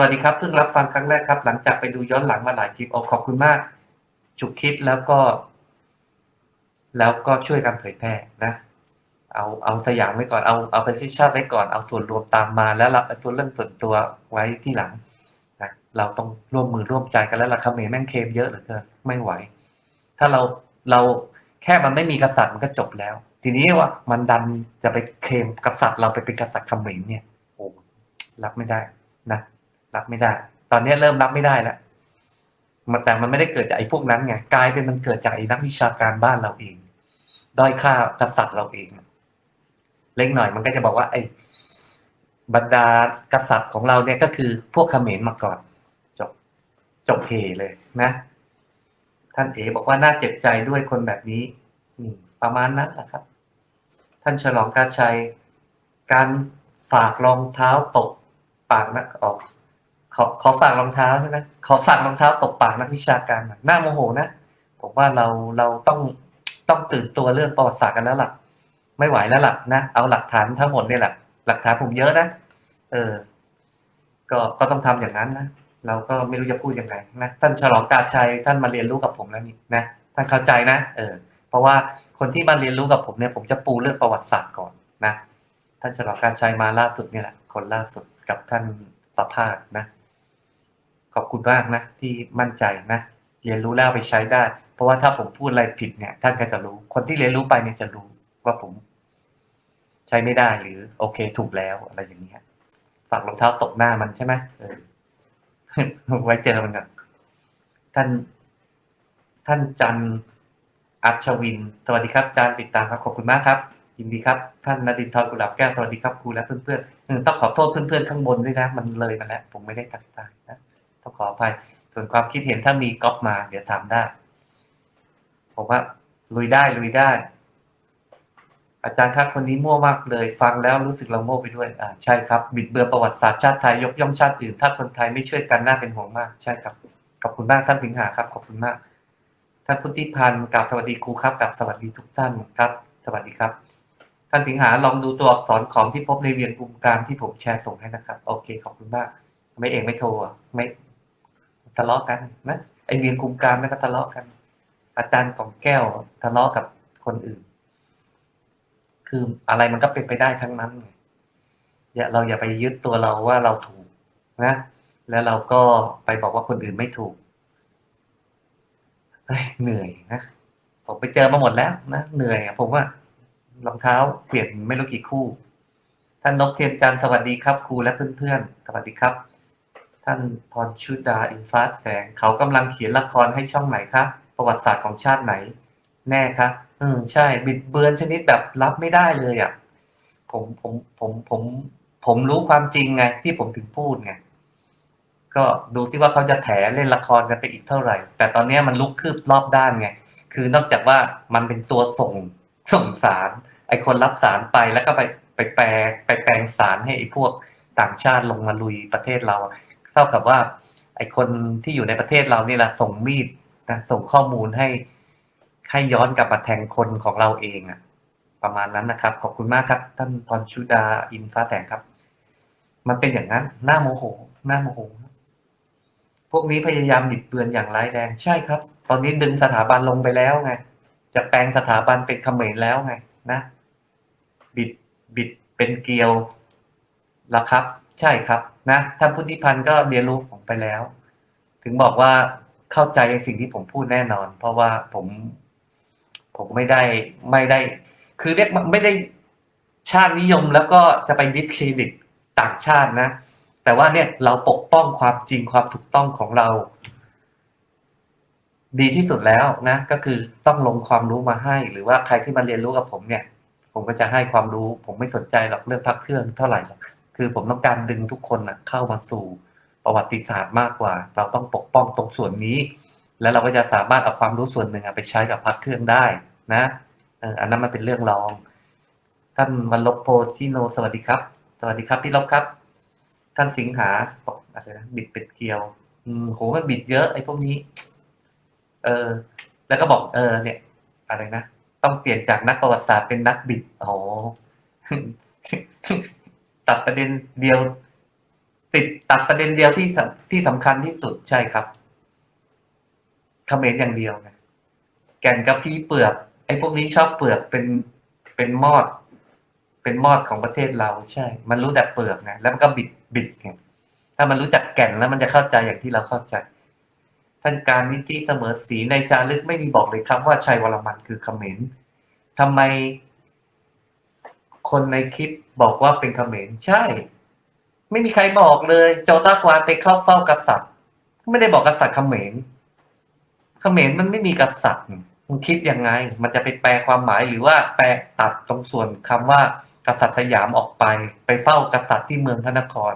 วัสดีครับเพิ่งรับฟังครั้งแรกครับ หลังจากไปดูย้อนหลังมาหลายคลิปโอ้ขอบคุณมาก ฉุกคิดแล้วก็ แล้วก็ช่วยกันเผยแพร่นะ เอาเอาสยามไว้ก่อนเอาเอาเป็นชิชาติไว้ก่อนเอาส่วนรวมตามมาแล้วเราส่วนเรื่องส่วนตัวไว้ที่หลังนะเราต้องร่วมมือร่วมใจกันแล้วละคาเขมแม่งเคมเยอะเหลือเกินไม่ไหว ถ้าเราเราแค่มันไม่มีกษัตริย์มันก็จบแล้ว ทีนี้ว่ามันดันจะไปเคมกษัตริย์เราไปเป็นกษัตริย์เขมรเนี่ยโอ้รับไม่ได้นะ รับไม่ได้ ตอนนี้เริ่มรับไม่ได้แล้วมันแต่มันไม่ได้เกิดจากไอ้พวกนั้นไงกลายเป็นมันเกิดจากไอ้นักวิชาการบ้านเราเองด้อยค่ากษัตริย์เราเอง เล็กหน่อยมันก็จะบอกว่า ไอ้บรรดากษัตริย์ของเราเนี่ยก็คือพวกเขมรมาก่อน จบจบเพเลยนะ ท่านเอบอกว่าน่าเจ็บใจด้วยคนแบบนี้ อืประมาณนั้นแหละครับ ท่านฉลองกาชัย การฝากรองเท้าตกปากนักออก ขอขอฝากรองเท้าใช่ไหมขอฝากรองเท้าตกปากนักวิชาการหน่อยน่าโมโหนะผมว่าเราเราต้องต้องตื่นตัวเรื่องประวัติศาสตร์กันแล้วหล่ะไม่ไหวแล้วหล่ะนะเอาหลักฐานทั้งหมดเนี่ยแหละหลักฐานผมเยอะนะเออ ก็ก็ต้องทำอย่างนั้นนะเราก็ไม่รู้จะพูดยังไงนะท่านฉลองกาชัยท่านมาเรียนรู้กับผมแล้วนี่นะท่านเข้าใจนะเออ เพราะว่าคนที่มาเรียนรู้กับผมเนี่ย ผมจะปูเรื่องประวัติศาสตร์ก่อนนะท่านฉลองการชัยมาล่าสุดเนี่ยแหละคนล่าสุดกับท่านประภาสนะ ขอบคุณมากนะที่มั่นใจนะเรียนรู้แล้วไปใช้ได้ เพราะว่าถ้าผมพูดอะไรผิดเนี่ย ท่านก็จะรู้ คนที่เรียนรู้ไปเนี่ยจะรู้ว่าผม ใช้ไม่ได้หรือ โอเคถูกแล้วอะไรอย่างเงี้ยฝากรองเท้าตกหน้ามันใช่ไหมเออไว้เจอมันกันท่าน ท่านจันอัชวิน สวัสดีครับอาจารย์ติดตามครับขอบคุณมากครับยินดีครับ ท่านนดินทรกุหลาบแก้วสวัสดีครับครูและเพื่อนๆเออต้องขอโทษเพื่อนๆข้างบนด้วยนะ มันเลยมาแล้ว ผมไม่ได้ตั้งใจนะ ขออภัย ส่วนความคิดเห็นถ้ามีก๊อปมา เดี๋ยวถามได้ ผมว่าลุยได้ลุยได้ อาจารย์ครับคนนี้มั่วมากเลย ฟังแล้วรู้สึกเราโง่ไปด้วย อ่าใช่ครับ บิดเบือนประวัติศาสตร์ชาติไทยยกย่องชาติอื่น ถ้าคนไทยไม่ช่วยกันน่าเป็นห่วงมาก ใช่ครับ ขอบคุณมากท่านสิงหาครับ ขอบคุณมาก ท่านพุทธิพันธ์กับสวัสดีครูครับกับสวัสดีทุกท่านครับ สวัสดีครับท่านสิงหาลองดูตัวอักษรของที่พบในเวียนกลุ่มกางที่ผมแชร์ส่งให้นะครับ โอเค ขอบคุณมาก ไม่เองไม่โทรไม่ ทะเลาะกันนะไอเวียนคุมกางนั่ก็ทะเลาะกัน อาจารย์ของแก้วทะเลาะกับคนอื่น คืออะไรมันก็เป็นไปได้ทั้งนั้นอย่าเราอย่าไปยึดตัวเราว่าเราถูกนะแล้วเราก็ไปบอกว่าคนอื่นไม่ถูกเหนื่อยนะผมไปเจอมาหมดแล้วนะเหนื่อยอะผมว่ารองเท้าเปลี่ยนไม่รู้กี่คู่ท่านนกเทียนจันทร์สวัสดีครับครูและเพื่อนๆสวัสดีครับ ท่านพรชุดาอินฟ้าแสงเขากำลังเขียนละครให้ช่องไหนคะประวัติศาสตร์ของชาติไหน แน่คะอืมใช่ บิดเบือนชนิดแบบรับไม่ได้เลยอะผมผมผมผมผมรู้ความจริงไง ที่ผมถึงพูดไงก็ดูที่ว่าเขาจะแถเล่นละครกันไปอีกเท่าไหร่ แต่ตอนนี้มันลุกคืบรอบด้านไง คือนอกจากว่ามันเป็นตัวส่งส่งสารไอคนรับสารไปแล้วก็ไปไปแปลไปแปลงสารให้ไอพวกต่างชาติลงมาลุยประเทศเรา ท่ากับว่า ไอคนที่อยู่ในประเทศเรานี่แหละส่งมีดนะส่งข้อมูลให้ให้ย้อนกลับมาแทงคนของเราเองอะประมาณนั้นนะครับ ขอบคุณมากครับ ท่านพรชุดาอินฟ้าแสงครับ มันเป็นอย่างนั้นหน้าโมโหหน้าโมโหพวกนี้พยายามบิดเบือนอย่างร้ายแรงใช่ครับ ตอนนี้ดึงสถาบันลงไปแล้วไง จะแปลงสถาบันเป็นเขมรแล้วไงนะบิดบิดเป็นเกลียวละครับ ใช่ครับ นะท่านพุทธิพันธ์ก็เรียนรู้ผมไปแล้ว ถึงบอกว่าเข้าใจในสิ่งที่ผมพูดแน่นอน เพราะว่าผม ผมไม่ได้ไม่ได้ คือเรียกไม่ได้ชาตินิยมแล้วก็จะไปดิสเครดิตต่างชาตินะ แต่ว่าเนี่ยเราปกป้องความจริงความถูกต้องของเรา ดีที่สุดแล้วนะ ก็คือต้องลงความรู้มาให้ หรือว่าใครที่มาเรียนรู้กับผมเนี่ย ผมก็จะให้ความรู้ ผมไม่สนใจหรอกเรื่องพักเครื่องเท่าไหร่หรอก คือผมต้องการดึงทุกคนนะเข้ามาสู่ประวัติศาสตร์มากกว่า เราต้องปกป้องตรงส่วนนี้ แล้วเราก็จะสามารถเอาความรู้ส่วนหนึ่งไปใช้กับพักเครื่องได้นะอออันนั้นมันเป็นเรื่องรอง ท่านวันลบโพธิโนสวัสดีครับ สวัสดีครับพี่ลบครับ ท่านสิงหาบอกอะไรนะบิดเป็ดเกลียวอืมโหมันบิดเยอะไอ้พวกนี้ เออ แล้วก็บอกเออ เนี่ย อะไรนะต้องเปลี่ยนจากนักประวัติศาสตร์เป็นนักบิดอ๋อ ตัดประเด็นเดียวติดตัดประเด็นเดียวที่ที่สำคัญที่สุดใช่ครับเขมรอย่างเดียวนะแก่นกับพี่เปลือก ไอ้พวกนี้ชอบเปลือกเป็นเป็นมอด เป็นมอดของประเทศเราใช่ มันรู้แต่เปลือกไงแล้วมันก็บิดบิดไงถ้ามันรู้จักแก่นแล้วมันจะเข้าใจอย่างที่เราเข้าใจ ท่านการนิติเสมอสีในจารึกไม่มีบอกเลยครับว่าชัยวรมันคือเขมรทำไม คนในคลิปบอกว่าเป็นเขมรใช่ ไม่มีใครบอกเลยโจตากวานไปเข้าเฝ้ากษัตริย์ ไม่ได้บอกกษัตริย์เขมรเขมรมันไม่มีกษัตริย์มันคิดยังไง มันจะไปแปลความหมายหรือว่าแปลตัดตรงส่วนคำว่ากษัตริย์สยามออกไป ไปเฝ้ากษัตริย์ที่เมืองพระนคร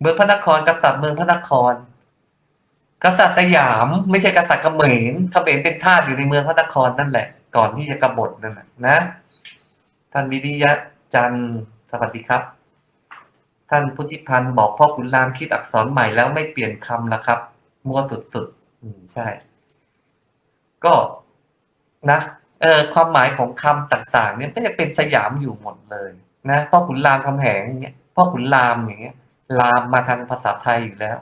เมืองพระนครกษัตริย์เมืองพระนคร กษัตริย์สยามไม่ใช่กษัตริย์เขมรเขมรเป็นทาสอยู่ในเมืองพระนครนั่นแหละ ก่อนที่จะกบฏนั่นแหละนะท่านวิริยะ จันทร์สวัสดีครับ ท่านพุทธิพันธ์บอกพ่อขุนรามคิดอักษรใหม่แล้วไม่เปลี่ยนคำละครับ มั่วสุดๆอืมใช่ ก็นะเออความหมายของคำต่างๆเนี่ยก็จะเป็นสยามอยู่หมดเลยนะพ่อขุนรามคำแหงเนี่ยพ่อขุนรามอย่างเงี้ยรามมาทางภาษาไทยอยู่แล้ว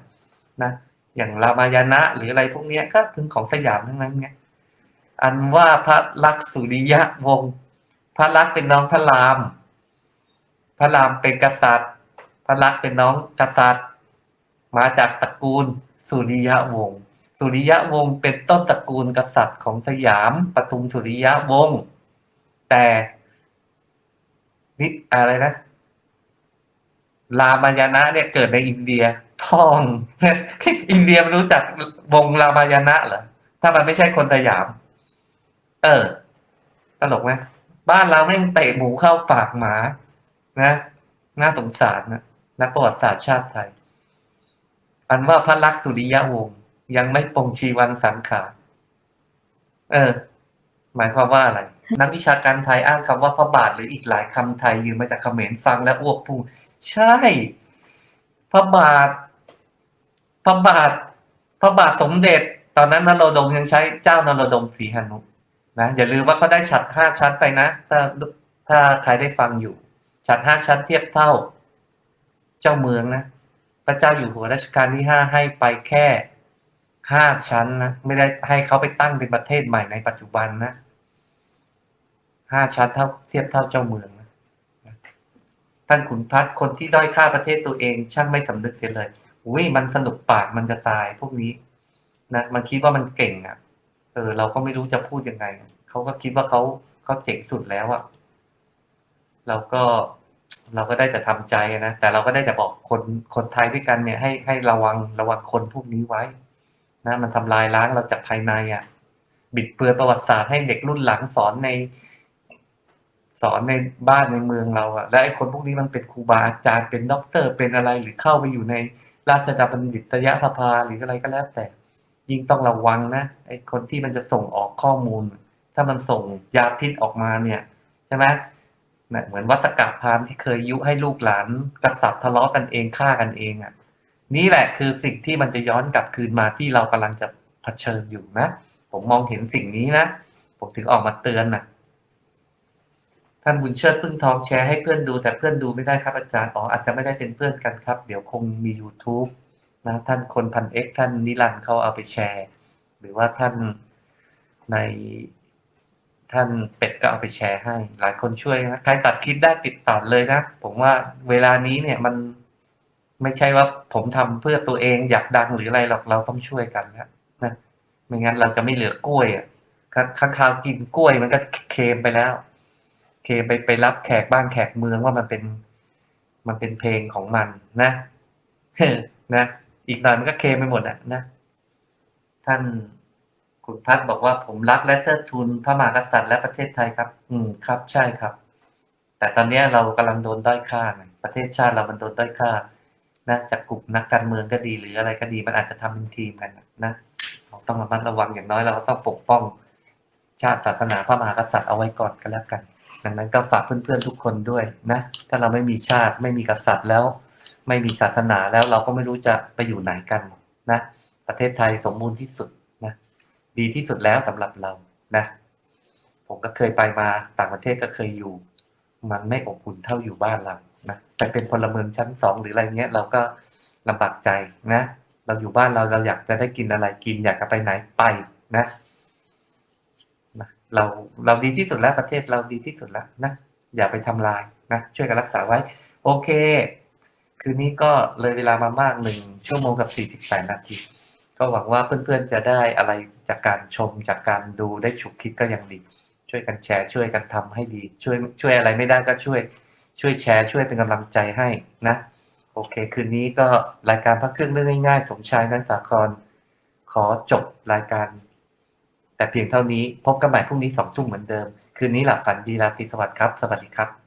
นะอย่างรามายณะหรืออะไรพวกเนี้ยก็ถึงของสยามทั้งนั้นไงอันว่าพระลักษุริยะวงศ์พระลักษ์เป็นน้องพระราม ระรามเป็นกษัตริย์ พระลักษณ์เป็นน้องกษัตริย์ มาจากตระกูลสุริยะวงศ์สุริยะวงศ์เป็นต้นตระกูลกษัตริย์ของสยามปทุมสุริยะวงศ์แต่นิอะไรนะรามายณะเนี่ยเกิดในอินเดียทองอินเดียมันรู้จักวงรามายณะเหรอถ้ามันไม่ใช่คนสยาม เออตลกไหมบ้านเราแม่งเตะหมูเข้าปากหมา นะน่าสงสารนะนักประวัติศาสตร์ชาติไทย อันว่าพระลักษณ์สุริยะวงศ์ยังไม่ปงชีวันสังขารเออ หมายความว่าอะไร นักวิชาการไทยอ้างคำว่าพระบาทหรืออีกหลายคำไทยยืมมาจากเขมรฟังและอ้วกพุ่งใช่ พระบาท พระบาท พระบาทสมเด็จ ตอนนั้นนโรดมยังใช้เจ้านโรดมศรีหนุนะอย่าลืมว่าเขาได้ฉัดห้าชั้นไปนะถ้าถ้าใครได้ฟังอยู่ ฉัดห้าชั้นเทียบเท่า เจ้าเมืองนะ พระเจ้าอยู่หัวรัชกาลที่ห้าให้ไปแค่ห้าชั้นนะไม่ได้ให้เขาไปตั้งเป็นประเทศใหม่ในปัจจุบันนะห้าชั้นเท่าเทียบเท่าเจ้าเมืองนะท่านขุนพัฒน์คนที่ด้อยค่าประเทศตัวเอง ช่างไม่สำนึกเสียเลยอุ้ยมันสนุกปากมันจะตายพวกนี้นะมันคิดว่ามันเก่งอะ เออ เราก็ไม่รู้จะพูดยังไงเขาก็คิดว่าเขาเขาเจ๋งสุดแล้วอะ เราก็เราก็ได้แต่ทำใจนะ แต่เราก็ได้แต่บอกคนคนไทยด้วยกันเนี่ยให้ให้ระวังระวังคนพวกนี้ไว้ นะ มันทำลายล้างเราจากภายในอะ บิดเบือนประวัติศาสตร์ให้เด็กรุ่นหลังสอนใน สอนในบ้านในเมืองเราอะและไอ้คนพวกนี้มันเป็นครูบาอาจารย์เป็นด็อกเตอร์เป็นอะไรหรือเข้าไปอยู่ในราชดาบัณฑิตยสภาหรืออะไรก็แล้วแต่ ยิ่งต้องระวังนะไอ้คนที่มันจะส่งออกข้อมูล ถ้ามันส่งยาพิษออกมาเนี่ยใช่ไหม นะเหมือนวัสกัพามที่เคยยุให้ลูกหลานกษัตริย์ทะเลาะกันเองฆ่ากันเองอะ่ะ นี่แหละคือสิ่งที่มันจะย้อนกลับคืนมาที่เรากำลังจะเผชิญอยู่นะผมมองเห็นสิ่งนี้นะผมถึงออกมาเตือนนะท่านบุญเชิดพึ่งทองแชร์ให้เพื่อนดูแต่เพื่อนดูไม่ได้ครับอาจารย์อ๋ออาจจะไม่ได้เป็นเพื่อนกันครับ เดี๋ยวคงมี YouTube นะท่านคนพันเอ็กท่านนิรันเขาเอาไปแชร์ หรือว่าท่านใน ท่านเป็ดก็เอาไปแชร์ให้ หลายคนช่วยนะใครตัดคลิปได้ติดต่อเลยนะ ผมว่าเวลานี้เนี่ยมันไม่ใช่ว่าผมทำเพื่อตัวเองอยากดังหรืออะไรหรอกเราต้องช่วยกันนะนะไม่งั้นเราจะไม่เหลือกล้วยอะข้างคาวกินกล้วยมันก็เค็มไปแล้ว เคมไปไปรับแขกบ้านแขกเมืองว่ามันเป็น มันเป็นเพลงของมันนะนะ อีกหน่อยมันก็เคมไปหมดอะนะ ท่าน คุณพัฒบอกว่าผมรักและเทิดทูนพระมหากษัตริย์และประเทศไทยครับ อืมครับ ใช่ครับ แต่ตอนนี้เรากำลังโดนด้อยค่าประเทศชาติเรามันโดนด้อยค่านะจากกลุ่มนักการเมืองก็ดีหรืออะไรก็ดีมันอาจจะทำเป็นทีมกันนะเราต้องระมัดระวังอย่างน้อยเราก็ต้องปกป้อง ชาติศาสนาพระมหากษัตริย์เอาไว้ก่อนก็แล้วกัน ดังนั้นก็ฝากเพื่อนๆทุกคนด้วยนะถ้าเราไม่มีชาติไม่มีกษัตริย์แล้ว ไม่มีศาสนาแล้วเราก็ไม่รู้จะไปอยู่ไหนกันนะประเทศไทยสมบูรณ์ที่สุด ดีที่สุดแล้วสำหรับเรานะ ผมก็เคยไปมาต่างประเทศก็เคยอยู่ มันไม่อบอุ่นเท่าอยู่บ้านเรานะแต่เป็นพลเมืองชั้นสองหรืออะไรเงี้ยเราก็ลำบากใจนะ เราอยู่บ้านเราเราอยากจะได้กินอะไรกิน อยากจะไปไหนไปนะนะเราเราดีที่สุดแล้วประเทศเราดีที่สุดแล้วนะอย่าไปทำลายนะช่วยกันรักษาไว้ โอเค คืนนี้ก็เลยเวลามามากหนึ่งชั่วโมงกับสี่สิบแปดนาที ก็หวังว่าเพื่อนๆจะได้อะไรจากการชมจากการดูได้ฉุกคิดก็ยังดี ช่วยกันแชร์ช่วยกันทำให้ดี ช่วยช่วยอะไรไม่ได้ก็ช่วย ช่วยแชร์ช่วยเป็นกำลังใจให้นะ โอเค คืนนี้ก็รายการพักเครื่องเรื่องง่ายๆ สมชายนันสาคร ขอจบรายการ แต่เพียงเท่านี้พบกันใหม่พรุ่งนี้สองทุ่มเหมือนเดิม คืนนี้หลับฝันดีราตรีสวัสดิ์ครับ สวัสดีครับ